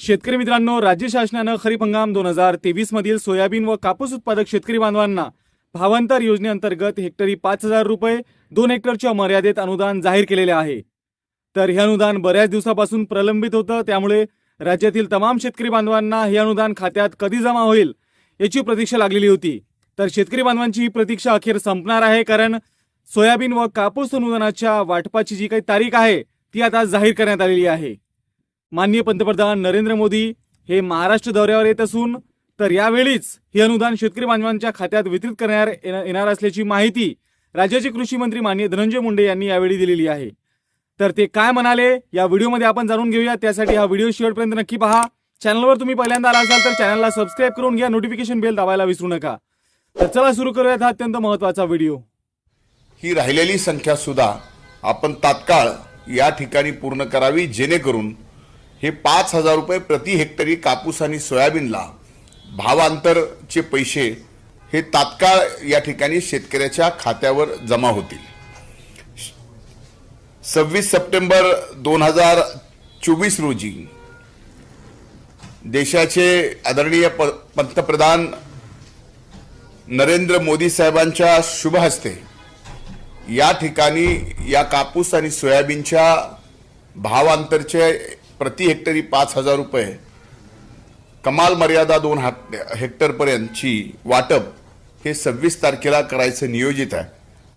शेतकरी मित्रांनो राज्य शासनानं खरीप हंगाम दोन हजार तेवीस मधील सोयाबीन व कापूस उत्पादक शेतकरी बांधवांना भावांतर योजनेअंतर्गत हेक्टरी पाच हजार रुपये दोन हेक्टरच्या मर्यादेत अनुदान जाहीर केलेले आहे. तर हे अनुदान बऱ्याच दिवसापासून प्रलंबित होतं त्यामुळे राज्यातील तमाम शेतकरी बांधवांना हे अनुदान खात्यात कधी जमा होईल याची प्रतीक्षा लागलेली होती. तर शेतकरी बांधवांची ही प्रतीक्षा अखेर संपणार आहे कारण सोयाबीन व कापूस अनुदानाच्या वाटपाची जी काही तारीख आहे ती आता जाहीर करण्यात आलेली आहे. माननीय पंतप्रधान नरेंद्र मोदी हे महाराष्ट्र दौऱ्यावर येत असून तर यावेळीच हे अनुदान शेतकरी बांधवांच्या खात्यात वितरित करण्यात येणार असल्याची माहिती राज्याचे कृषी मंत्री माननीय धनंजय मुंडे यांनी यावेळी दिलेली आहे. तर ते काय म्हणाले या व्हिडिओमध्ये आपण जाणून घेऊया. त्यासाठी हा व्हिडिओ शेवटपर्यंत नक्की पहा. चॅनलवर तुम्ही पहिल्यांदा आला असाल तर चॅनलला सबस्क्राईब करून घ्या नोटिफिकेशन बेल दाबायला विसरू नका. तर चला सुरू करूयात हा अत्यंत महत्त्वाचा व्हिडिओ. ही राहिलेली संख्या सुद्धा आपण तात्काळ या ठिकाणी पूर्ण करावी जेणेकरून हे पाच हजार रुपये प्रति हेक्टरी कापूस आणि सोयाबीनला भावांतरचे पैसे हे तात्काळ या ठिकाणी शेतकऱ्याच्या खात्यावर जमा होतील. सव्वीस सप्टेंबर दोन हजार चोवीस रोजी देशाचे आदरणीय प- पंतप्रधान नरेंद्र मोदी साहेबांच्या शुभ हस्ते या ठिकाणी या कापूस आणि सोयाबीनच्या भावांतरचे प्रति हेक्टरी पाच हजार रुपये. कमाल मर्यादा दोन हेक्टरपर्यंतची वाटप हे सव्वीस तारखेला करायचं नियोजित आहे.